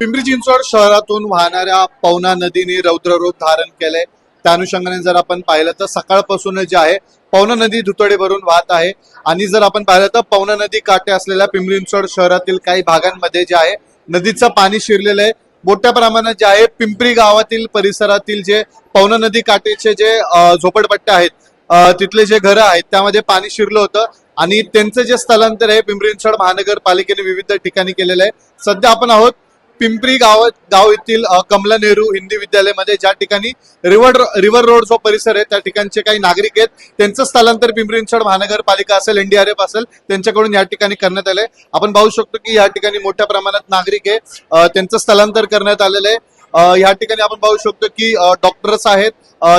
पिंपरी चिंचवड शहरातून वाहणाऱ्या पवना नदीने रौद्ररूप धारण केलंय त्या अनुषंगाने जर आपण पाहिलं तर सकाळपासून जे आहे पवना नदी दुतडे भरून वाहत आहे. आणि जर आपण पाहिलं तर पवना नदी काठे असलेल्या पिंपरी चिंचवड शहरातील काही भागांमध्ये जे आहे नदीचं पाणी शिरलेलं आहे. मोठ्या प्रमाणात जे आहे पिंपरी गावातील परिसरातील जे पवना नदी काठेचे जे झोपडपट्टे झोपडपट्ट्या आहेत तिथले जे घरं आहेत त्यामध्ये पाणी शिरलं होतं. आणि त्यांचं जे स्थलांतर आहे पिंपरी चिंचवड महानगरपालिकेने विविध ठिकाणी केलेलं आहे. सध्या आपण आहोत पिंपरी गाव गाव येथील कमला नेहरू हिंदी विद्यालयामध्ये ज्या ठिकाणी रिव्हर रिव्हर रोड जो परिसर आहे त्या ठिकाणचे काही नागरिक आहेत. त्यांचं स्थलांतर पिंपरी चिंचवड महानगरपालिका असेल एनडीआरएफ असेल त्यांच्याकडून या ठिकाणी करण्यात आलंय. आपण पाहू शकतो की या ठिकाणी मोठ्या प्रमाणात नागरिक आहे. त्यांचं स्थलांतर करण्यात आलेलं आहे. या ठिकाणी आपण पाहू शकतो की डॉक्टर्स आहेत.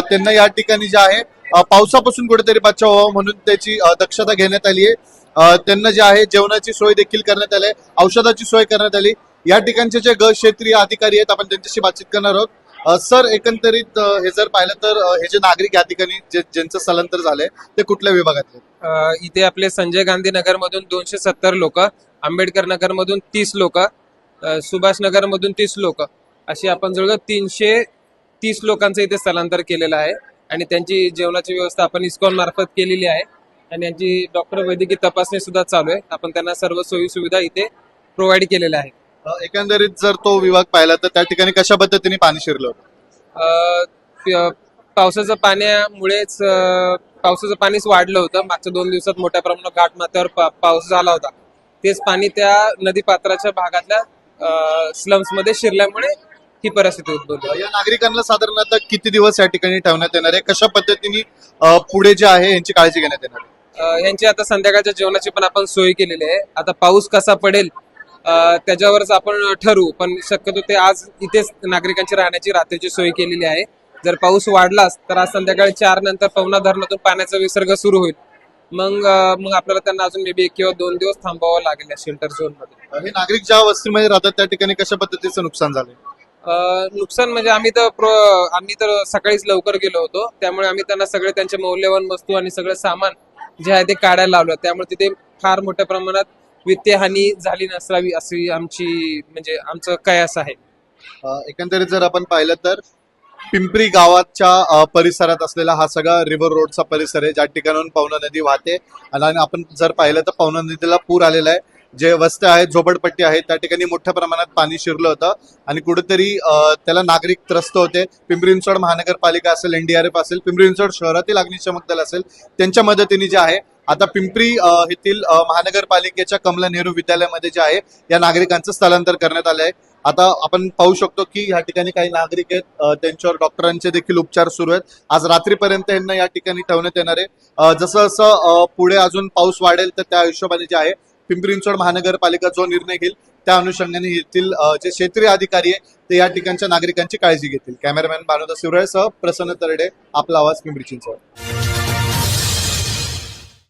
त्यांना या ठिकाणी जे आहे पावसापासून कुठेतरी बचाव व्हावा म्हणून त्याची दक्षता घेण्यात आली आहे. त्यांना जे आहे जेवणाची सोय देखील करण्यात आली आहे. औषधाची सोय करण्यात आली. या ठिकाणचे जे ग क्षेत्रीय अधिकारी आहेत आपण त्यांच्याशी बातचीत करणार आहोत. सर एकंदरीत हे जर पाहिलं तर हे जे नागरिक या ठिकाणी जे ज्यांचं स्थलांतर झालंय ते कुठल्या विभागात इथे आपले संजय गांधी नगर मधून दोनशे सत्तर लोक आंबेडकर नगर मधून तीस लोक सुभाष नगर मधून तीस लोक अशी आपण जवळ तीनशे तीस लोकांचं इथे स्थलांतर केलेलं आहे. आणि त्यांची जेवणाची व्यवस्था आपण इस्कॉन मार्फत केलेली आहे. आणि यांची डॉक्टर वैद्यकीय तपासणी सुद्धा चालू आहे. आपण त्यांना सर्व सोयी सुविधा इथे प्रोव्हाइड केलेल्या आहेत. एकंदरीत जर तो विभाग पाहिला तर त्या ठिकाणी कशा पद्धतीने पाणी शिरलं होतं? अ, प- पावसाच्या पाण्यामुळेच पावसाचं पाणीच वाढलं होतं. मागच्या दोन दिवसात मोठ्या प्रमाणात घाटमाथ्यावर पा- पाऊस झाला होता. तेच पाणी त्या नदीपात्राच्या भागातल्या स्लम्समध्ये शिरल्यामुळे ही परिस्थिती उद्भवली. या नागरिकांना साधारणतः किती दिवस या ठिकाणी ठेवण्यात येणार आहे? कशा पद्धतीने पुढे जे आहे यांची काळजी घेण्यात येणार आहे? यांची आता संध्याकाळच्या जेवणाची पण आपण सोय केलेली आहे. आता पाऊस कसा पडेल त्याच्यावरच आपण ठरवू पण शक्यतो ते आज इथेच नागरिकांची राहण्याची रात्रीची सोय केलेली आहे. जर पाऊस वाढलाच तर आज संध्याकाळी चार नंतर पवना धरणातून पाण्याचा विसर्ग सुरू होईल. मग मग आपल्याला त्यांना अजून मे बी एक किंवा दोन दिवस थांबावं लागेल या शेल्टर झोनमध्ये. हे नागरिक ज्या वस्तीमध्ये राहतात त्या ठिकाणी कशा पद्धतीचं नुकसान झालंय? अ, नुकसान म्हणजे आम्ही तर आम्ही तर सकाळीच लवकर गेलो होतो. त्यामुळे आम्ही त्यांना सगळे त्यांचे मौल्यवान वस्तू आणि सगळं सामान जे आहे ते काढायला लावलं. त्यामुळे तिथे फार मोठ्या प्रमाणात वित्तहानी झाली नसावी अशी आमची म्हणजे आमचं कयास आहे. अ, एकंदरीत जर आपण पाहिलं तर पिंपरी गावाच्या अ, परिसरात असलेला हा सगळा रिव्हर रोडचा परिसर आहे ज्या ठिकाणाहून पवना नदी वाहते. आणि आपण जर पाहिलं तर पवना नदीला पूर आलेला आहे. जे वस्त्या आहेत झोपडपट्टी आहेत त्या ठिकाणी मोठ्या प्रमाणात पाणी शिरलं होतं. आणि कुठेतरी त्याला नागरिक त्रस्त होते. पिंपरी चिंचवड महानगरपालिका असेल एनडीआरएफ असेल पिंपरी चिंचवड शहरातील अग्निशमक दल असेल त्यांच्या मदतीने जे आहे आता पिंपरी येथील महानगरपालिकेच्या कमला नेहरू विद्यालयामध्ये जे आहे या नागरिकांचं स्थलांतर करण्यात आलं आहे आता आपण पाहू शकतो की या ठिकाणी काही नागरिक आहेत त्यांच्यावर डॉक्टरांचे देखील उपचार सुरू आहेत. आज रात्रीपर्यंत यांना या ठिकाणी ठेवण्यात येणार आहे. जसं जसं पुढे अजून पाऊस वाढेल तर त्या हिशोबाने जे आहे पिंपरी चिंचवड महानगरपालिका जो निर्णय घेईल त्या अनुषंगाने येथील जे क्षेत्रीय अधिकारी आहे ते या ठिकाणच्या नागरिकांची काळजी घेतील. कॅमेरामॅन भानुदा शिवराळसह प्रसन्न तरडे आपला आवाज पिंपरी चिंचवड.